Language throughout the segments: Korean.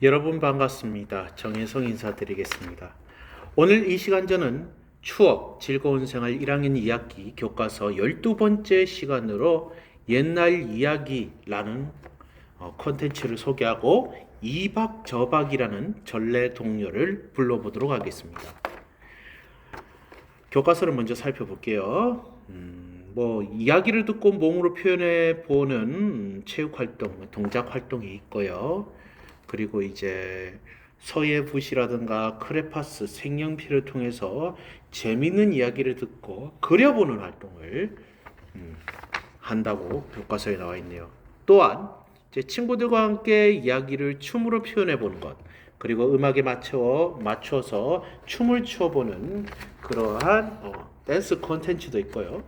여러분 반갑습니다. 정혜성 인사드리겠습니다. 오늘 이 시간 저는 추억, 즐거운 생활 1학년 2학기 교과서 12번째 시간으로 옛날 이야기라는 어, 컨텐츠를 소개하고 이박 저박이라는 전래 동요를 불러보도록 하겠습니다. 교과서를 먼저 살펴볼게요. 음, 뭐 이야기를 듣고 몸으로 표현해 보는 체육 활동, 동작 활동이 있고요. 그리고 이제 서예 붓이라든가 크레파스, 색연필을 통해서 재밌는 이야기를 듣고 그려보는 활동을 음, 한다고 교과서에 나와 있네요. 또한 제 친구들과 함께 이야기를 춤으로 표현해 보는 것, 그리고 음악에 맞춰 맞춰서 춤을 춰보는 그러한 어, 댄스 콘텐츠도 있고요.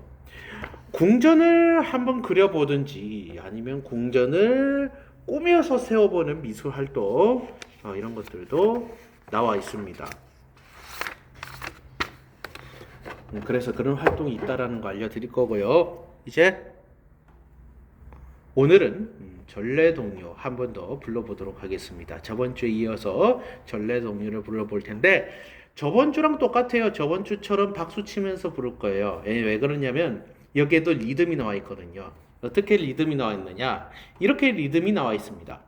궁전을 한번 그려보든지 아니면 궁전을 꾸며서 세워보는 미술 활동 어, 이런 것들도 나와 있습니다. 음, 그래서 그런 활동이 있다라는 거 알려드릴 거고요. 이제 오늘은 음, 전래동요 한 번 더 불러보도록 하겠습니다. 저번 주에 이어서 전래동요를 불러볼 텐데 저번 주랑 똑같아요. 저번 주처럼 박수 치면서 부를 거예요. 예, 왜 그러냐면 여기에도 리듬이 나와 있거든요. 어떻게 리듬이 나와 있느냐? 이렇게 리듬이 나와 있습니다.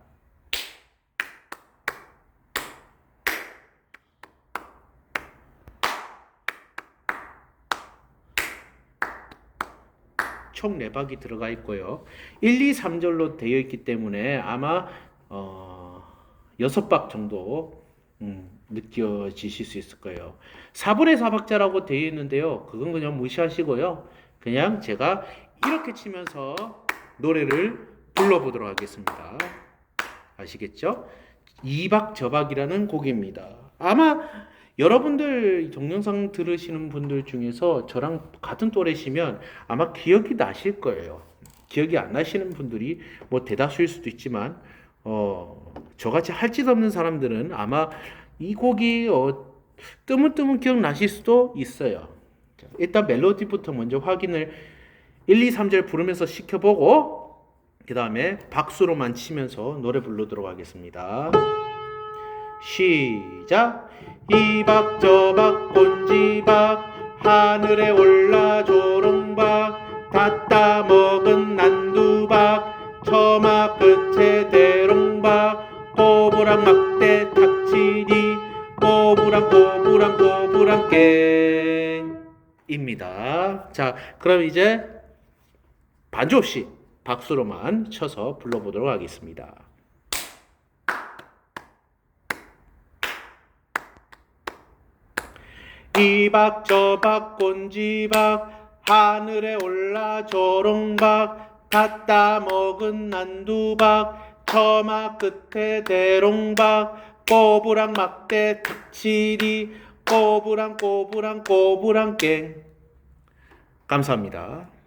총 4박이 들어가 있고요. 1, 2, 3절로 되어 있기 때문에 아마 어, 6박 정도 음, 느껴지실 수 있을 거예요. 4분의 4박자라고 되어 있는데요. 그건 그냥 무시하시고요. 그냥 제가 이렇게 치면서 노래를 불러보도록 하겠습니다. 아시겠죠? 2박 저박이라는 곡입니다. 아마 여러분들 동영상 들으시는 분들 중에서 저랑 같은 또래시면 아마 기억이 나실 거예요. 기억이 안 나시는 분들이 뭐 대다수일 수도 있지만 어 저같이 할 짓 없는 사람들은 아마 이 곡이 어 뜨문뜨문 기억 나실 수도 있어요. 자, 일단 멜로디부터 먼저 확인을 1, 2, 3절 부르면서 시켜보고 그 다음에 박수로만 치면서 노래 부르도록 하겠습니다. 시작 이박 저박 곤지박 하늘에 올라 조롱박 다 따먹은 난두박 처마 끝에 대롱박 꼬부랑 막대 탁치니 꼬부랑 꼬부랑 꼬부랑 깽입니다. 자 그럼 이제 반주 없이 박수로만 쳐서 불러보도록 하겠습니다. 이박 저박 곤지박 하늘에 올라 조롱박 다 따먹은 난두박 처마 끝에 대롱박 꼬부랑 막대 탁치리 꼬부랑 꼬부랑 꼬부랑 깽 감사합니다.